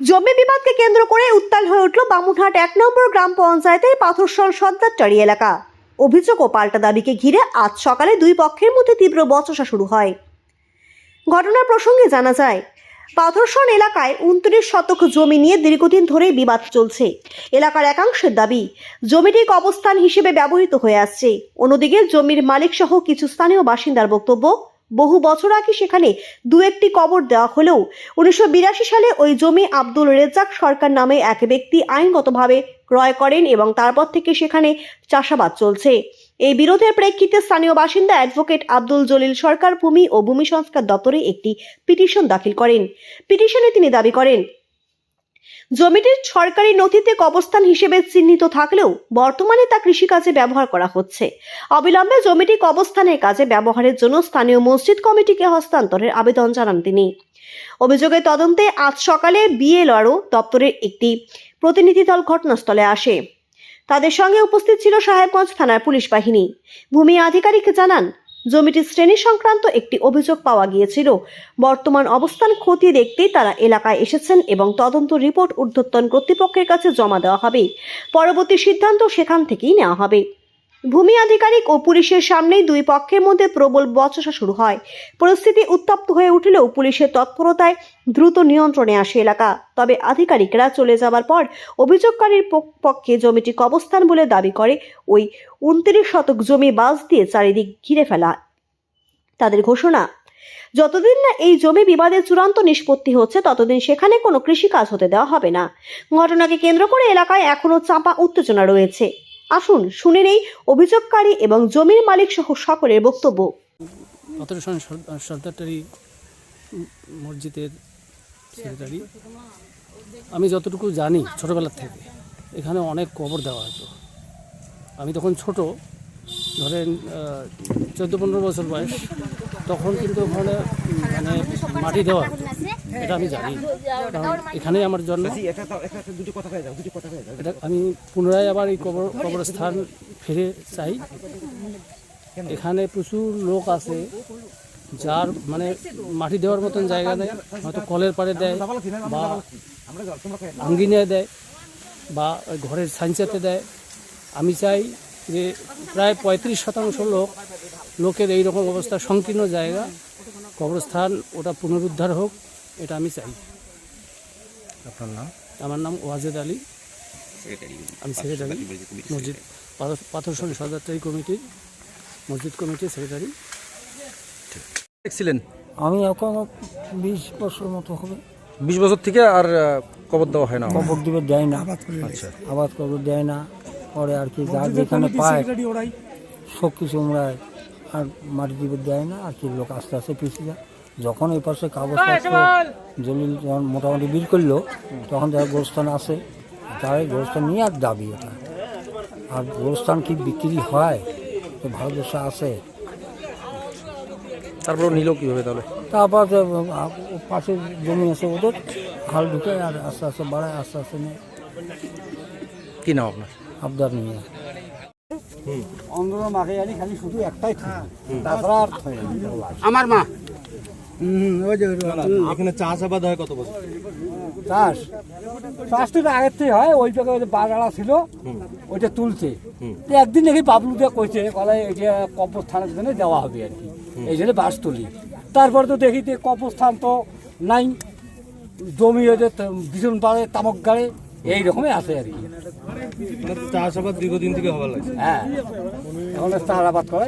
জমি বিবাদকে কেন্দ্র করে উত্তাল হয়ে উঠল বামুনহাট এক নম্বর গ্রাম পঞ্চায়েতের পাথরসন সর্দারটারি এলাকা। অভিযোগ ও পাল্টা দাবিকে ঘিরে আজ সকালে দুই পক্ষের মধ্যে তীব্র বচসা শুরু হয়। ঘটনার প্রসঙ্গে জানা যায় পাথরসন এলাকায় উনত্রিশ শতক জমি নিয়ে দীর্ঘদিন ধরেই বিবাদ চলছে। এলাকার একাংশের দাবি, জমিটি কবস্থান হিসেবে ব্যবহৃত হয়ে আসছে। অন্যদিকে জমির মালিক সহ কিছু স্থানীয় বাসিন্দার বক্তব্য বহু বছর আগে সেখানে দু একটি কবর দেওয়া হলেও উনিশশো বিরাশি সালে ওই জমি আব্দুল রেজাক সরকার নামে এক ব্যক্তি আইনগতভাবে ক্রয় করেন এবং তারপর থেকে সেখানে চাষাবাদ চলছে। এই বিরোধের প্রেক্ষিতে স্থানীয় বাসিন্দা অ্যাডভোকেট আব্দুল জলিল সরকার ভূমি ও ভূমি সংস্কার দপ্তরে একটি পিটিশন দাখিল করেন। পিটিশনে তিনি দাবি করেন জমিটির সরকারি নথিতে কবরস্থান হিসেবে চিহ্নিত থাকলেও বর্তমানে তা কৃষিকাজে ব্যবহার করা হচ্ছে। অবিলম্বে জমিটি কবরস্থানের কাজে ব্যবহারের জন্য স্থানীয় মসজিদ কমিটিকে হস্তান্তরের আবেদন জানান তিনি। অভিযোগের তদন্তে আজ সকালে বিএলআরও দপ্তরের একটি প্রতিনিধি দল ঘটনাস্থলে আসে। তাদের সঙ্গে উপস্থিত ছিল সাহেবগঞ্জ থানার পুলিশ বাহিনী। ভূমি আধিকারিক জানান জমিটির শ্রেণি সংক্রান্ত একটি অভিযোগ পাওয়া গিয়েছিল। বর্তমান অবস্থান খতিয়ে দেখতেই তারা এলাকায় এসেছেন এবং তদন্ত রিপোর্ট ঊর্ধ্বতন কর্তৃপক্ষের কাছে জমা দেওয়া হবে। পরবর্তী সিদ্ধান্ত সেখান থেকেই নেওয়া হবে। ভূমি আধিকারিক ও পুলিশের সামনেই দুই পক্ষের মধ্যে প্রবল বচসা শুরু হয়। পরিস্থিতি উত্তপ্ত হয়ে উঠলেও পুলিশের তৎপরতায় দ্রুত নিয়ন্ত্রণে আসে এলাকা। তবে আধিকারিকরা চলে যাওয়ার পর অভিযোগকারীর পক- পক্ষে জমিটি কবস্থান বলে দাবি করে। ওই উনত্রিশ শতক জমি বাস দিয়ে চারিদিক ঘিরে ফেলা। তাদের ঘোষণা, যতদিন না এই জমি বিবাদের চূড়ান্ত নিষ্পত্তি হচ্ছে, ততদিন সেখানে কোনো কৃষিকাজ হতে দেওয়া হবে না। ঘটনাকে কেন্দ্র করে এলাকায় এখনও চাপা উত্তেজনা রয়েছে। আসুন, শুনে নেই অভিযোগকারী এবং জমির মালিক সহ সকলের বক্তব্য। সর্দারটারি মসজিদের আমি যতটুকু জানি ছোটোবেলার থেকে, এখানে অনেক কবর দেওয়া হতো। আমি তখন ছোট, ধরেন চোদ্দ পনেরো বছর বয়স, তখন কিন্তু ওখানে মানে মাটি দেওয়া হতো। এটা আমি জানি। কারণ এখানেই আমার জন্ম। এটা আমি পুনরায় আবার এই কবর কবরস্থান ফিরে চাই। এখানে প্রচুর লোক আছে যার মানে মাটি দেওয়ার মতন জায়গা নেই হয়তো কলের পাড়ে দেয় বা আঙ্গিনায় দেয় বা ঘরের সাইন্সাতে দেয়। আমি চাই যে প্রায় পঁয়ত্রিশ শতাংশ লোক লোকের এই রকম অবস্থা সংকীর্ণ জায়গা। কবরস্থান ওটা পুনরুদ্ধার হোক। এটা আমি চাই। আপনার নাম? আমার নাম ওয়াজেদ আলী। আমি সেক্রেটারি। মসজিদ পাথর- পাথরসনী সরদারটারি কমিটির মসজিদ কমিটির সেক্রেটারি। দেখছিলেন? আমি এখন বিশ বছর মতো হবে। বিশ বছর থেকে আর কবর দেওয়া হয় না? কবর দিবে দেয় না। আচ্ছা। আবাদ কবর দেয় না। পরে আর কি যার যেখানে পায় সব কিছু আমরা আর মাটি দিবে দেয় না। আর কি লোক আস্তে আস্তে পিছিয়ে যায়। যখন এই পাশে কাগজপত্র জলিল যখন মোটামুটি বিল করল তখন যারা গোরস্থান আসে তারাই গোরস্থান নিয়ে আর দাবি এটা। আর গোরস্থান কি বিক্রি হয়? তো ভারতবর্ষে আসে তারপর নিল কীভাবে তাহলে? তারপর পাশে জমি আছে ওদের হাল ঢুকে আর আস্তে আস্তে বাড়ায় আস্তে আস্তে নিয়ে। কি নাম আপনার? আবদার নিয়ে। অন্ধকার মাকে জানি খালি শুধু একটাই থাকে তাছাড়া আর আমার মা। এখানে হয় কত বছর? চাষ। চাষ তো আগের থেকে হয় ওই জায়গায় বাগাড়া ছিল ওইটা তুলছে। তো একদিন দেখি বাবলু দিয়ে কইছে কলাই এটা কবরস্থানের জন্য দেওয়া হবে আর কি এই জন্য বাস তুলি। তারপর তো দেখি যে কবরস্থান তো নাই জমি হয়েছে ভীষণ পাড়ে তামক গাড়ে এইরকমই আছে আর কি। চাষ আবাদ দীর্ঘদিন থেকে হবার লাগছে। হ্যাঁ এখন চাষাবাদ করে।